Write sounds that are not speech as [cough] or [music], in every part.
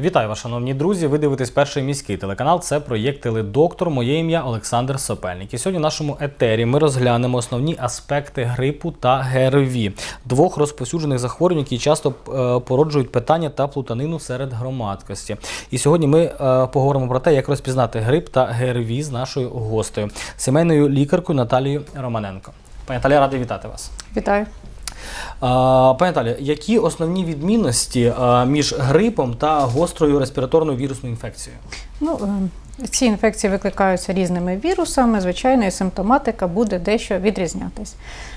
Вітаю вас, шановні друзі. Ви дивитесь перший міський телеканал. Це проєкт Теледоктор. Моє ім'я Олександр Сопельник. І сьогодні в нашому етері ми розглянемо основні аспекти грипу та ГРВІ, двох розповсюджених захворювань, які часто е, породжують питання та плутанину серед громадськості. І сьогодні ми е, поговоримо про те, як розпізнати грип та ГРВІ з нашою гостею, сімейною лікаркою Наталією Романенко. Пані Наталія, радий вітати вас. Вітаю. Пані Наталі, які основні відмінності між грипом та гострою респіраторною вірусною інфекцією? Ну, е, ці інфекції викликаються різними вірусами. Звичайно, і симптоматика буде дещо відрізнятись.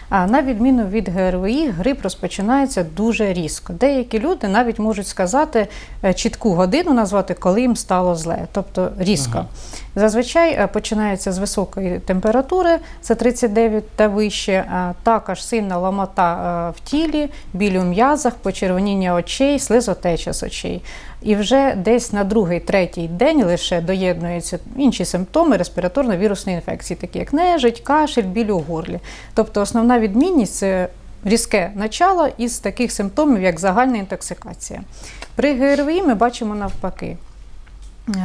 А на відміну від ГРВІ, грип розпочинається дуже різко. Деякі люди навіть можуть сказати е, чітку годину назвати, коли їм стало зле, тобто різко. Ага. Зазвичай е, починається з високої температури, це 39 та вище, також сильна ломота е, в тілі, біль у м'язах, почервоніння очей, слизотеча з очей. І вже десь на другий, третій день лише доєднуються інші симптоми респіраторно-вірусної інфекції, такі як нежить, кашель, біль у горлі. Тобто основна відмінність це різке начало із таких симптомів, як загальна інтоксикація. При ГРВІ ми бачимо навпаки.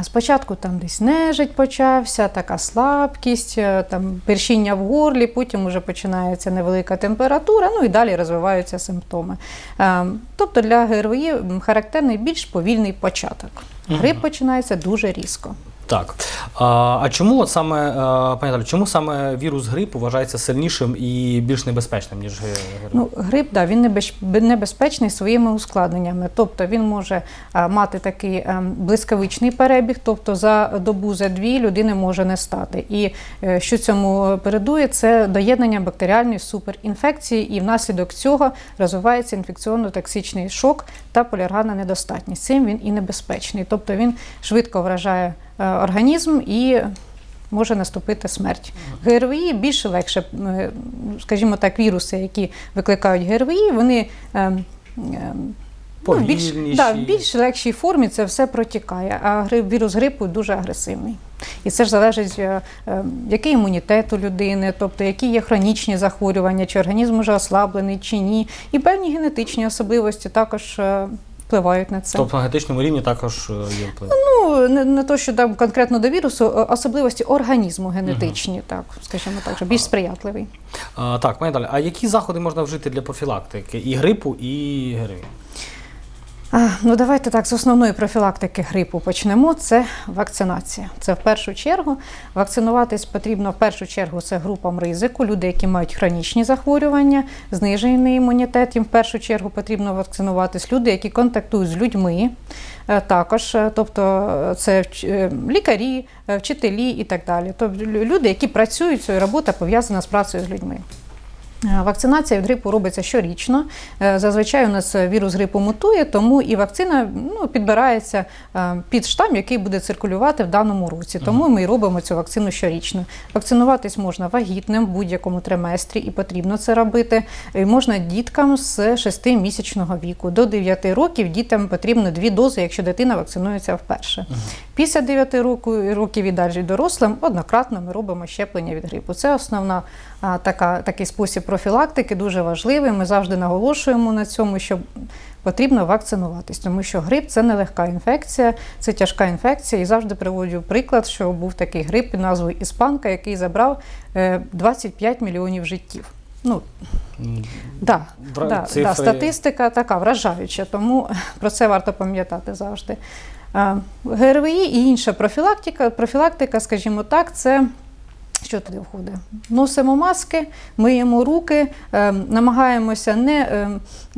Спочатку там десь нежить почався, така слабкість, е, там першіння в горлі, потім вже починається невелика температура, ну і далі розвиваються симптоми. Е, Тобто для ГРВІ характерний більш повільний початок. Грип починається дуже різко. Так. А, а чому от саме, а, пані чому саме вірус грипу вважається сильнішим і більш небезпечним, ніж грип? Ну, грип, да, він небезпечний своїми ускладненнями. Тобто він може мати такий блискавичний перебіг, тобто за добу, за дві людини може не стати. І е, що цьому передує, це доєднання бактеріальної суперінфекції, і внаслідок цього розвивається інфекційно-токсичний шок та поляргарна недостатність. Цим він і небезпечний. Тобто він швидко вражає е, організм і може наступити смерть. ГРВІ більш легше, е, скажімо так, віруси, які викликають ГРВІ, вони ем, ну, в більш, да, в більш легшій формі це все протікає. А грип, вірус грипу дуже агресивний. І це ж залежить, е, е, який імунітет у людини, тобто які є хронічні захворювання, чи організм уже ослаблений, чи ні. І певні генетичні особливості також е, впливають на це. Тобто на генетичному рівні також е, є вплив. Ну, не, не то, що там конкретно до вірусу, особливості організму генетичні, так, скажімо так, що більш сприятливий. А, так, пані Далі, а які заходи можна вжити для профілактики і грипу, і ГРВІ? Ну, давайте так, з основної профілактики грипу почнемо. Це вакцинація. Це в першу чергу. Вакцинуватись потрібно в першу чергу це групам ризику, люди, які мають хронічні захворювання, знижений імунітет. Їм в першу чергу потрібно вакцинуватись. Люди, які контактують з людьми. Е, Також, е, тобто е, це лікарі, вчителі і так далі. Тобто лю- люди, які працюють, робота пов'язана з працею з людьми. Е, Вакцинація від грипу робиться щорічно. Е, Зазвичай у нас вірус грипу мутує, тому і вакцина ну, підбирається е, під штам, який буде циркулювати в даному році. Тому ми і робимо цю вакцину щорічно. Вакцинуватись можна вагітним в будь-якому триместрі, і потрібно це робити. І можна діткам з 6-місячного віку. До 9 років дітям потрібно дві дози, якщо дитина вакцинується вперше. Після 9 року- років і далі дорослим однократно ми робимо щеплення від грипу. Це основна така, такий спосіб профілактики, дуже важливий. Ми завжди наголошуємо на цьому, що потрібно вакцинуватись, тому що грип це нелегка інфекція, це тяжка інфекція. І завжди приводжу приклад, що був такий грип під назвою Іспанка, який забрав е, 25 мільйонів життів. Ну, да, Вра- да, цифри- да, статистика така вражаюча, тому [laughs] про це варто пам'ятати завжди. ГРВІ і інша профілактика, профілактика, скажімо так, це. Що туди входить? Носимо маски, миємо руки, е, намагаємося не, е,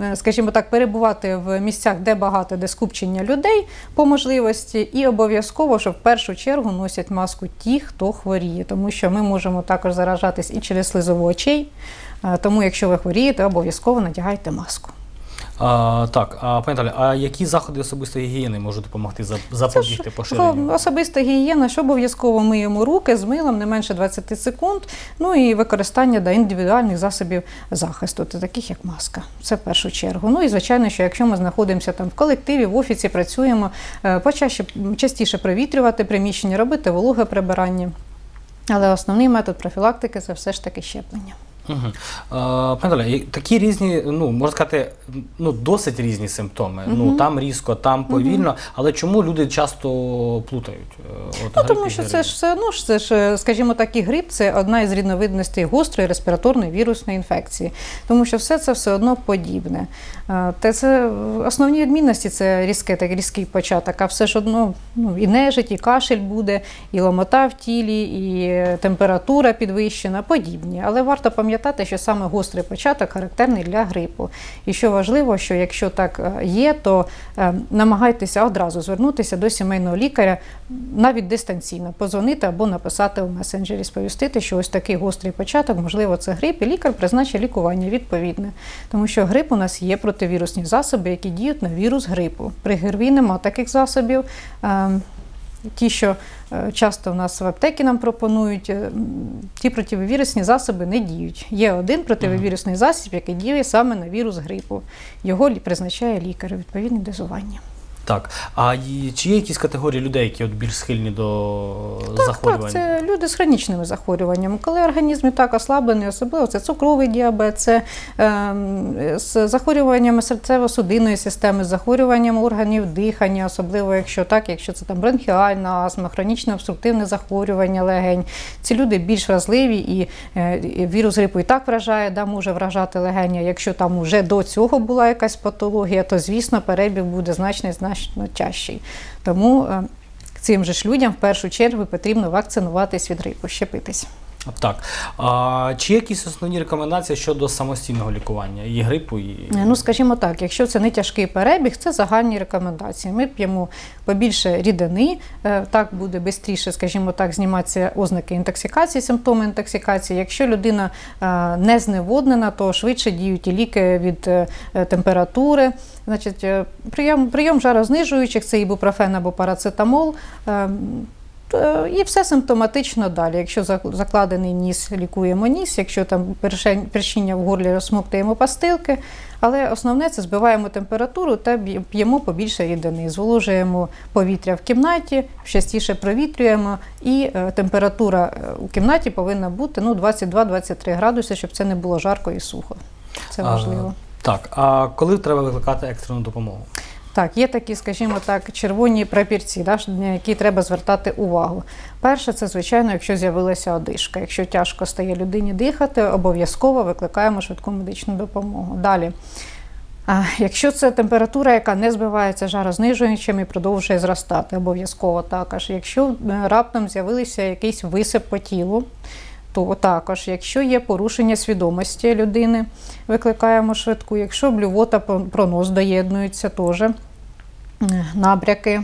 е, скажімо так, перебувати в місцях, де багато, де скупчення людей по можливості, і обов'язково, що в першу чергу носять маску ті, хто хворіє, тому що ми можемо також заражатись і через слизову очей. Е, Тому, якщо ви хворієте, обов'язково надягайте маску. А, так, а пані Наталі, а які заходи особистої гігієни можуть допомогти за- запобігти поширенню? Особиста гігієна, що обов'язково миємо руки з милом не менше 20 секунд. Ну і використання да, індивідуальних засобів захисту, та таких як маска. Це в першу чергу. Ну і звичайно, що якщо ми знаходимося там в колективі, в офісі працюємо, е, почаще частіше провітрювати приміщення, робити вологе прибирання. Але основний метод профілактики це все ж таки щеплення. Угу. Пане і такі різні, ну можна сказати, ну досить різні симптоми. Ну там різко, там повільно. Але чому люди часто плутають? е, От, Ну, тому що це ж все одно ж це ж, е, скажімо так, і грип це одна із різновидностей гострої респіраторної вірусної інфекції, тому що все це все одно подібне. Е, Те це основні відмінності це різке, так різкий початок, а все ж одно ну, і нежить, і кашель буде, і ломота в тілі, і температура підвищена, подібні. Але варто пам'ятати, що саме гострий початок характерний для грипу. І що важливо, що якщо так е, є, то е, намагайтеся одразу звернутися до сімейного лікаря навіть дистанційно, позвонити або написати у месенджері, сповістити, що ось такий гострий початок, можливо, це грип, і лікар призначить лікування відповідне. Тому що грип у нас є противірусні засоби, які діють на вірус грипу. При ГРВІ нема таких засобів. Ті, що е, часто в нас в аптеки нам пропонують, е, ті противовірусні засоби не діють. Є один противовірусний засіб, який діє саме на вірус грипу. Його призначає лікар у відповідне дозування. Так. А і чи є якісь категорії людей, які от більш схильні до захворювань? Так, це люди з хронічними захворюваннями. Коли організм і так ослаблений, особливо це цукровий діабет, це ем, з захворюваннями серцево-судинної системи, з захворюванням органів дихання, особливо якщо так, якщо це там бронхіальна астма, хронічне обструктивне захворювання легень. Ці люди більш вразливі і, е, вірус грипу і так вражає, да, може вражати легення. Якщо там уже до цього була якась патологія, то звісно перебіг буде значний значно значно чаще Тому е, цим же ж людям в першу чергу потрібно вакцинуватись від грипу, щепитись. Так. А, чи якісь основні рекомендації щодо самостійного лікування і грипу, і Е, Ну, скажімо так, якщо це не тяжкий перебіг, це загальні рекомендації. Ми п'ємо побільше рідини, е, так буде швидше, скажімо так, зніматися ознаки інтоксикації, симптоми інтоксикації. Якщо людина е, не зневоднена, то швидше діють і ліки від температури. Значить, прийом, прийом жарознижуючих це ібупрофен або парацетамол. Е, І все симптоматично далі. Якщо закладений ніс, лікуємо ніс, якщо там першіння в горлі розсмоктуємо пастилки. Але основне це збиваємо температуру та п'ємо побільше рідини. Зволожуємо повітря в кімнаті, частіше провітрюємо, і е, температура е, у кімнаті повинна бути ну, 22-23 градуси, щоб це не було жарко і сухо. Це А, важливо. Так, а коли треба викликати екстрену допомогу? Так, є такі, скажімо так, червоні прапірці, да, на які треба звертати увагу. Перше, це звичайно, якщо з'явилася одишка. Якщо тяжко стає людині дихати, обов'язково викликаємо швидку медичну допомогу. Далі. Якщо це температура, яка не збивається жарознижуючим і продовжує зростати, обов'язково також. Якщо е, раптом з'явився якийсь висип по тілу, то також, якщо є порушення свідомості людини, викликаємо швидку. Якщо блювота, пронос доєднуються, теж набряки,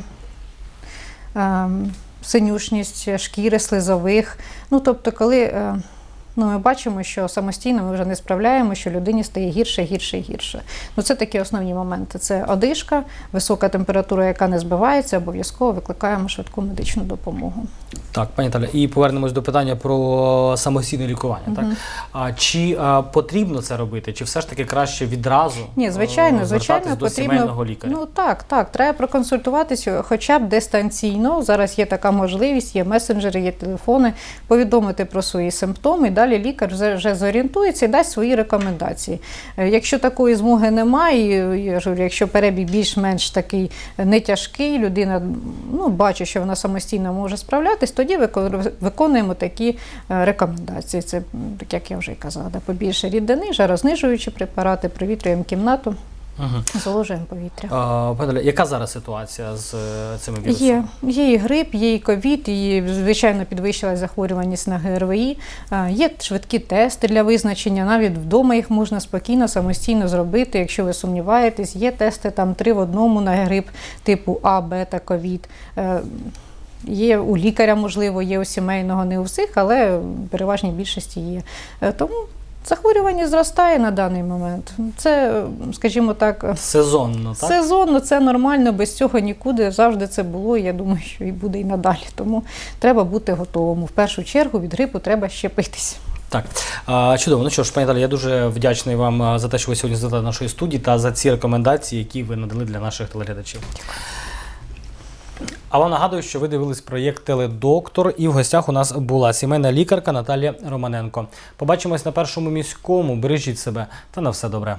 ем, синюшність шкіри, слизових. Ну, тобто, коли е, ну, ми бачимо, що самостійно ми вже не справляємо, що людині стає гірше, гірше і гірше. Ну, це такі основні моменти. Це одишка, висока температура, яка не збивається, обов'язково викликаємо швидку медичну допомогу. Так, пані Таля, і повернемось до питання про самостійне лікування. Так? А, чи а, потрібно це робити, чи все ж таки краще відразу Ні, звичайно, е, звичайно, до потрібно сімейного лікаря? Ну так, так, треба проконсультуватися, хоча б дистанційно. Зараз є така можливість, є месенджери, є телефони, повідомити про свої симптоми. І далі лікар вже, вже зорієнтується і дасть свої рекомендації. Е, Якщо такої змоги немає, я ж говорю, якщо перебіг більш-менш такий не тяжкий, людина ну, бачить, що вона самостійно може справлятись, тоді вико- виконуємо такі е, рекомендації. Це, як я вже казала, побільше рідини, жарознижуючі препарати, привітрюємо кімнату. Угу. Зволожуємо повітря. А, Таля, яка зараз ситуація з е, цими вірусами? Є, є і грип, є і ковід, і звичайно підвищилась захворюваність на ГРВІ. А, Є швидкі тести для визначення. Навіть вдома їх можна спокійно, самостійно зробити. Якщо ви сумніваєтесь, є тести там три в одному на грип типу А, Б та ковід. Е, Є у лікаря, можливо, є у сімейного, не у всіх, але в переважній більшості є. Е, Тому захворювання зростає на даний момент. Це, скажімо так, Сезонно, так? Сезонно це нормально, без цього нікуди. Завжди це було. Я думаю, що і буде і надалі. Тому треба бути готовим. В першу чергу від грипу треба щепитись. Так, чудово. Ну що ж, пані Таля, я дуже вдячний вам за те, що ви сьогодні задали нашої студії та за ці рекомендації, які ви надали для наших телеглядачів. А вам нагадую, що ви дивились проєкт Теледоктор, і в гостях у нас була сімейна лікарка Наталія Романенко. Побачимось на першому міському. Бережіть себе та на все добре.